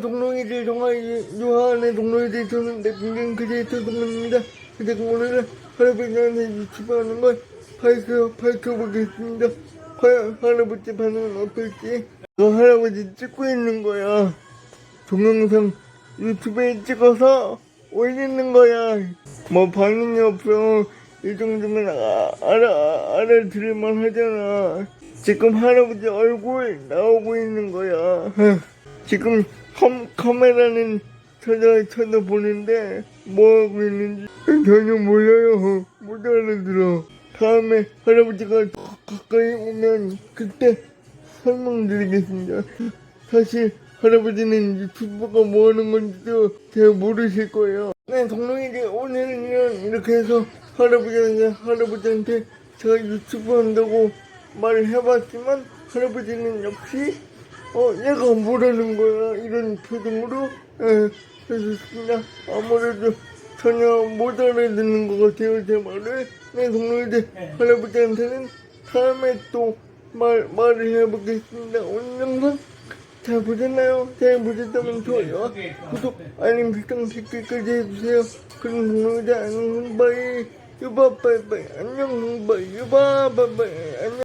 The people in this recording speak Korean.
동롱이들 정말 유하는 동롱이들 저는 내 굉장히 그제부터 동롱입니다. 근데 오늘은 할아버지한테 유튜브하는 걸 밝혀, 밝혀보겠습니다. 과연 할아버지 반응은 어떨지. 너 할아버지 찍고 있는 거야. 동영상 유튜브에 찍어서 올리는 거야. 뭐 반응이 없어. 이 정도면 아, 알아, 알아들을만 하잖아. 지금 할아버지 얼굴 나오고 있는 거야. 지금 컴, 카메라는 쳐다, 쳐다보는데 뭐 하고 있는지 전혀 몰라요. 못 알아들어. 다음에 할아버지가 더 가까이 오면 그때 설명드리겠습니다. 사실 할아버지는 유튜브가 뭐 하는 건지도 잘 모르실 거예요. 네, 동롱이들 오늘은 이렇게 해서 할아버지한테, 할아버지한테 제가 유튜브 한다고 말을 해봤지만 할아버지는 역시 어 얘가 뭐라는 거야 이런 표정으로 예, 해줬습니다. 아무래도 전혀 못 알아듣는 것 같아요 제 말을. 네, 동롱이들 할아버지한테는 다음에 또 말, 말을 해보겠습니다. 오늘 영상 잘 보셨나요? 잘 보셨다면 좋아요, 구독, 알림 설정, 댓글까지 해주세요. 그럼 동영자 안녕, 바이, 유바, 바이바이, 안녕, 바이, 유바, 바이바이, 안녕.